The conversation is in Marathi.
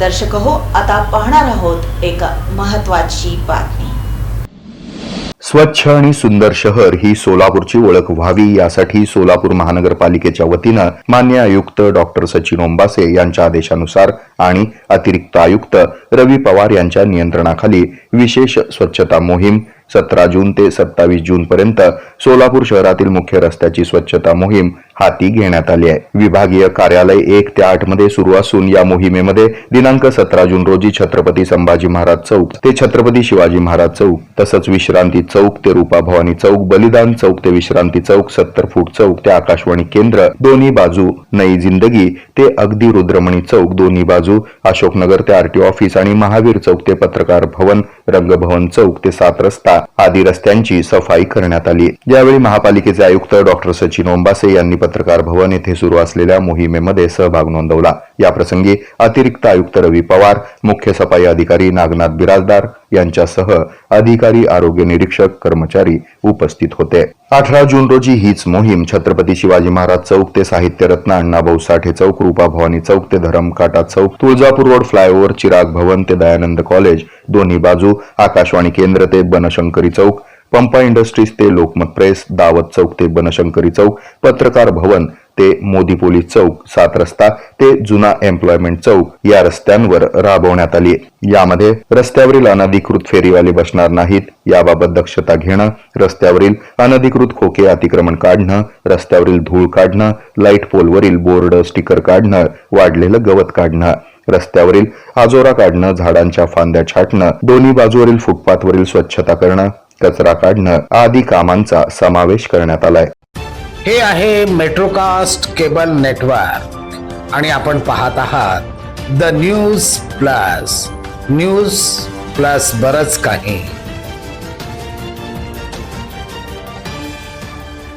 दर्शक हो आता पाहणार आहोत एक महत्वाची बातमी. स्वच्छ आणि सुंदर शहर ही सोलापूरची ओळख व्हावी यासाठी सोलापूर महानगरपालिकेच्या वतीनं मान्य आयुक्त डॉक्टर सचिन ओंबासे यांच्या आदेशानुसार आणि अतिरिक्त आयुक्त रवी पवार यांच्या नियंत्रणाखाली विशेष स्वच्छता मोहीम सतरा जून ते सत्तावीस जून पर्यंत सोलापूर शहरातील मुख्य रस्त्याची स्वच्छता मोहीम हाती घेण्यात आली आहे. विभागीय कार्यालय एक ते आठमध्ये सुरू असून या मोहिमेमध्ये दिनांक सतरा जून रोजी छत्रपती संभाजी महाराज चौक ते छत्रपती शिवाजी महाराज चौक तसंच विश्रांती चौक ते रूपा भवानी चौक बलिदान चौक ते विश्रांती चौक सत्तर फूट चौक ते आकाशवाणी केंद्र दोन्ही बाजू नई जिंदगी ते अगदी रुद्रमणी चौक दोन्ही बाजू अशोकनगर ते आरटी ऑफिस आणि महावीर चौक ते पत्रकार भवन रंगभवन चौक ते सात रस्ता आदी रस्त्यांची सफाई करण्यात आली. यावेळी महापालिकेचे आयुक्त डॉक्टर सचिन ओंबासे यांनी पत्रकार भवन येथे सुरू असलेल्या मोहिमेमध्ये सहभाग नोंदवला. याप्रसंगी अतिरिक्त आयुक्त रवी पवार मुख्य सफाई अधिकारी नागनाथ बिराजदार यांच्यासह अधिकारी आरोग्य निरीक्षक कर्मचारी उपस्थित होते. अठरा जून रोजी हीच मोहीम छत्रपती शिवाजी महाराज चौक ते साहित्यरत्न अण्णाभाऊ साठे चौक रूपा भवानी चौक ते धरमकाटा चौक तुळजापूर रोड फ्लायओव्हर चिराग भवन ते दयानंद कॉलेज दोन्ही बाजू आकाशवाणी केंद्र ते बनशंकरी चौक पंपा इंडस्ट्रीज ते लोकमत प्रेस दावत चौक ते बनशंकरी चौक पत्रकार भवन ते मोदी पोलीस चौक सात रस्ता ते जुना एम्प्लॉयमेंट चौक या रस्त्यांवर राबवण्यात आली यामध्ये रस्त्यावरील अनधिकृत फेरीवाले बसणार नाहीत. याबाबत दक्षता घेणं रस्त्यावरील अनधिकृत खोके अतिक्रमण काढणं रस्त्यावरील धूळ काढणं लाइट पोलवरील बोर्ड स्टिकर काढणं वाढलेलं गवत काढणं रस्त्यावरील आजोरा काढणं झाडांच्या फांद्या छाटणं दोन्ही बाजूवरील फुटपाथवरील स्वच्छता करणं कचरा काढणं आदी कामांचा समावेश करण्यात आलाय. हे आहे मेट्रोकास्ट केबल नेटवर्क आणि आपण पाहत आहात the news plus news plus बरच काही.